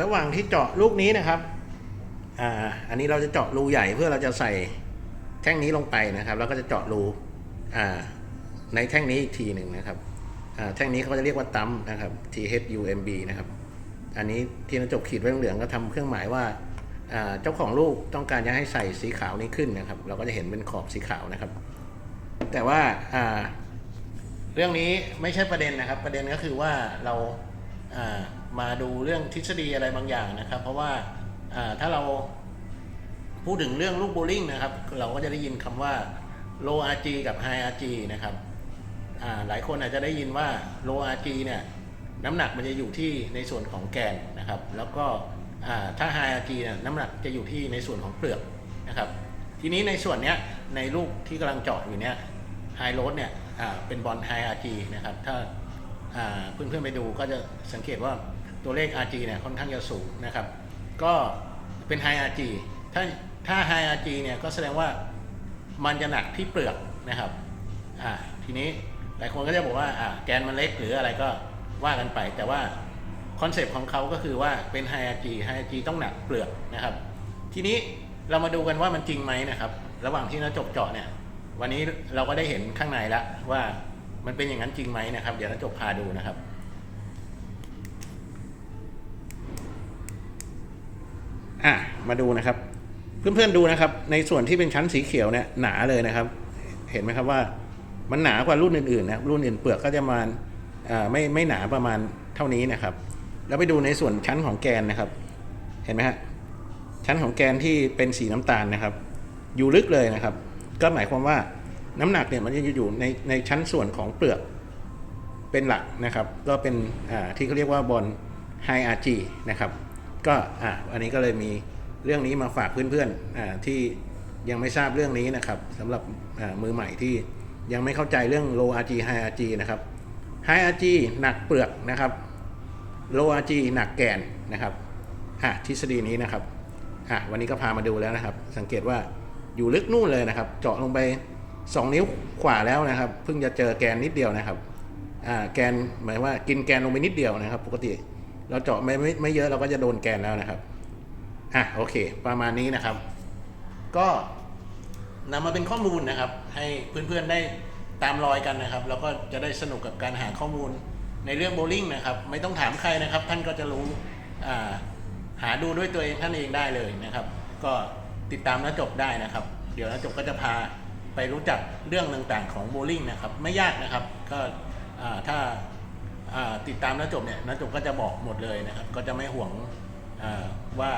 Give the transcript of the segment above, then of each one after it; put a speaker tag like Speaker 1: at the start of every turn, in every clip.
Speaker 1: ระหว่างที่เจาะลูกนี้นะครับ อ่า อันนี้เราจะเจาะรูใหญ่เพื่อเราจะใส่แท่งนี้ลงไปนะครับ แล้วก็จะเจาะรู อ่า ในแท่งนี้อีกทีหนึ่งนะครับ อ่า แท่งนี้เขาจะเรียกว่าตั้มนะครับ T H U M B นะครับ อันนี้ที่นจกขีดไว้เหลืองก็ทำเครื่องหมายว่า อ่า เจ้าของลูกต้องการจะให้ใส่สีขาวนี้ขึ้นนะครับ เราก็จะเห็นเป็นขอบสีขาวนะครับ แต่ว่า อ่า เรื่องนี้ไม่ใช่ประเด็นนะครับ ประเด็นก็คือว่าเรา มาดูเรื่องทฤษฎีอะไรบางอย่างนะครับ เพราะว่าถ้าเราพูดถึงเรื่องลูกโบลิ่งนะครับ เราก็จะได้ยินคำว่า low RG กับ high RG นะครับหลายคนอาจจะได้ยินว่า low RG เนี่ยน้ำหนักมันจะอยู่ที่ในส่วนของแกนนะครับ แล้วก็อ่าถ้า high RG เนี่ยน้ำหนักจะอยู่ที่ในส่วนของเปลือกนะครับ ทีนี้ในส่วนเนี้ยในลูกที่กำลังเจาะอยู่เนี้ยไฮโรดเนี่ยเป็นบอลไฮอาร์จีนะครับถ้า เพื่อนๆไปดูก็จะสังเกตว่าตัวเลข RG เนี่ยค่อนข้างจะสูงนะครับ ก็เป็นไฮ RG ถ้าถ้าไฮ RG เนี่ยก็แสดงว่ามันจะหนักที่เปลือกนะครับอ่าทีนี้หลายคนก็จะบอกว่าอ่าแกนมันเล็กหรืออะไรก็ว่ากันไป แต่ว่าคอนเซปต์ของเขาก็คือว่าเป็นไฮ RG ไฮ RG ต้องหนักเปลือกนะครับ ทีนี้เรามาดูกันว่ามันจริงไหมนะครับ ระหว่างที่เราจบเจาะเนี่ย วันนี้เราก็ได้เห็นข้างในแล้วว่า มันเป็นอย่างนั้นจริงไหมนะครับ เดี๋ยวเราจบพาดูนะครับอะมาดูนะครับ เพื่อนๆดูนะครับ ในส่วนที่เป็นชั้นสีเขียวเนี่ยหนาเลยนะครับ เห็นไหมครับว่ามันหนากว่ารุ่นอื่นๆนะรุ่นอื่นเปลือกก็จะประมาณอ่าไม่ไม่หนาประมาณเท่านี้นะครับ แล้วไปดูในส่วนชั้นของแกนนะครับ เห็นไหมฮะชั้นของแกนที่เป็นสีน้ำตาลนะครับ อยู่ลึกเลยนะครับ ก็หมายความว่า น้ำหนักเนี่ยมันจะอยู่ในในชั้นส่วนของเปลือกเป็นหลักนะครับ ก็เป็นที่เขาเรียกว่าบอลไฮอาร์จีนะครับ ก็อ่าอันนี้ก็เลยมีเรื่องนี้มาฝากเพื่อนๆอ่าที่ยังไม่ทราบเรื่องนี้นะครับสำหรับมือใหม่ที่ยังไม่เข้าใจเรื่อง low RG high RG นะครับ high RG หนักเปลือกนะครับ low RG หนักแกนนะครับอะทฤษฎีนี้นะครับอะวันนี้ก็พามาดูแล้วนะครับ สังเกตว่าอยู่ลึกนู่นเลยนะครับ เจาะลงไป 2 นิ้วขวาแล้วนะครับ เพิ่งจะเจอแกนนิดเดียวนะครับอ่าแกนหมายว่ากินแกนลงไปนิดเดียวนะครับ ปกติเราเจาะไม่ไม่ไม่เยอะเราก็จะโดนแกนแล้วนะครับอะโอเค ประมาณนี้นะครับ ก็นำมาเป็นข้อมูลนะครับ ให้เพื่อนๆได้ตามรอยกันนะครับ แล้วก็จะได้สนุกกับการหาข้อมูลในเรื่องโบว์ลิ่งนะครับ ไม่ต้องถามใครนะครับ ท่านก็จะรู้อ่าหาดูด้วยตัวเองท่านเองได้เลยนะครับ ก็ติดตามน้าจบได้นะครับ เดี๋ยวน้าจบก็จะพา ไปรู้จักเรื่องต่างๆของโบว์ลิ่งนะครับ ไม่ยากนะครับก็ถ้าติดตามน้าจบเนี่ยน้าจบก็จะบอกหมดเลยนะครับ ก็จะไม่ห่วงว่า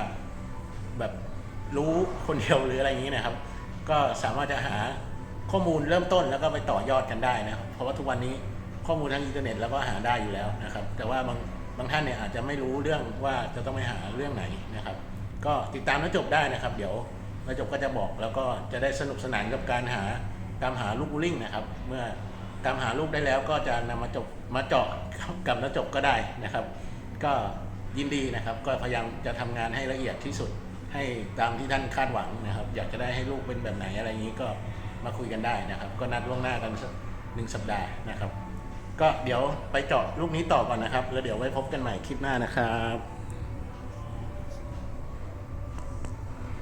Speaker 1: แบบรู้คนเดียวหรืออะไรอย่างนี้นะครับ ก็สามารถจะหาข้อมูลเริ่มต้นแล้วก็ไปต่อยอดกันได้นะครับ เพราะว่าทุกวันนี้ข้อมูลทางอินเทอร์เน็ตเราก็หาได้อยู่แล้วนะครับ แต่ว่าบางบางท่านเนี่ยอาจจะไม่รู้เรื่องว่าจะต้องไปหาเรื่องไหนนะครับ ก็ติดตามน้าจบได้นะครับ เดี๋ยว น้าจบก็จะบอกแล้วก็จะได้สนุกสนานกับการหาตามหาลูกบูลลิงนะครับ เมื่อตามหาลูกได้แล้วก็จะนำมาจบมาเจาะกับน้าจบก็ได้นะครับ ก็ยินดีนะครับก็พยายามจะทำงานให้ละเอียดที่สุด ให้ตามที่ท่านคาดหวังนะครับ อยากจะได้ให้ลูกเป็นแบบไหนอะไรอย่างนี้ก็มาคุยกันได้นะครับ ก็นัดล่วงหน้ากันสักหนึ่งสัปดาห์นะครับ ก็เดี๋ยวไปเจาะลูกนี้ต่อก่อนนะครับ แล้วเดี๋ยวไว้พบกันใหม่คลิปหน้านะครับ